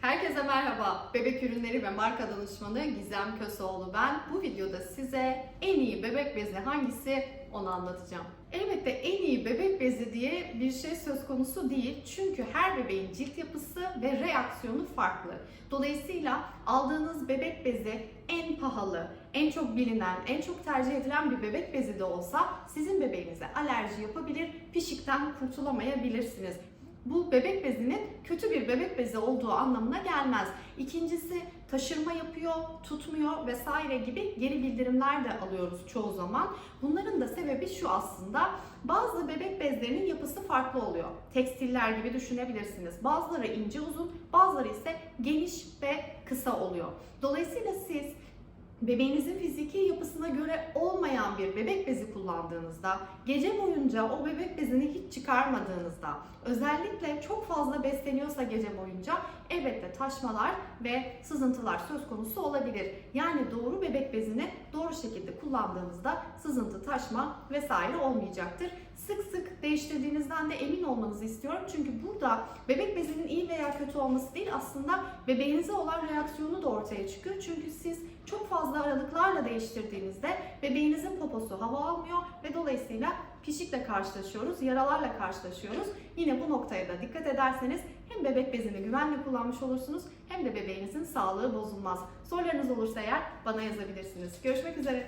Herkese merhaba. Bebek ürünleri ve marka danışmanı Gizem Köseoğlu ben. Bu videoda size en iyi bebek bezi hangisi onu anlatacağım. Elbette en iyi bebek bezi diye bir şey söz konusu değil. Çünkü her bebeğin cilt yapısı ve reaksiyonu farklı. Dolayısıyla aldığınız bebek bezi en pahalı, en çok bilinen, en çok tercih edilen bir bebek bezi de olsa sizin bebeğinize alerji yapabilir, pişikten kurtulamayabilirsiniz. Bu bebek bezinin kötü bir bebek bezi olduğu anlamına gelmez. İkincisi taşırma yapıyor, tutmuyor vesaire gibi geri bildirimler de alıyoruz çoğu zaman. Bunların da sebebi şu aslında. Bazı bebek bezlerinin yapısı farklı oluyor. Tekstiller gibi düşünebilirsiniz. Bazıları ince uzun, bazıları ise geniş ve kısa oluyor. Dolayısıyla siz bebeğinizin fiziki yapısına göre bir bebek bezi kullandığınızda, gece boyunca o bebek bezini hiç çıkarmadığınızda, özellikle çok fazla besleniyorsa gece boyunca elbette taşmalar ve sızıntılar söz konusu olabilir. Yani doğru bebek bezini doğru şekilde kullandığınızda sızıntı, taşma vesaire olmayacaktır. Sık sık değiştirdiğinizden de emin olmanızı istiyorum. Çünkü burada bebek bezinin iyi veya kötü olması değil aslında bebeğinize olan reaksiyonu da ortaya çıkıyor. Çünkü siz çok fazla aralıklarla değiştirdiğinizde bebeğinizin poposu hava almıyor ve dolayısıyla pişikle karşılaşıyoruz, yaralarla karşılaşıyoruz. Yine bu noktaya da dikkat ederseniz hem bebek bezini güvenli kullanmış olursunuz hem de bebeğinizin sağlığı bozulmaz. Sorularınız olursa eğer bana yazabilirsiniz. Görüşmek üzere.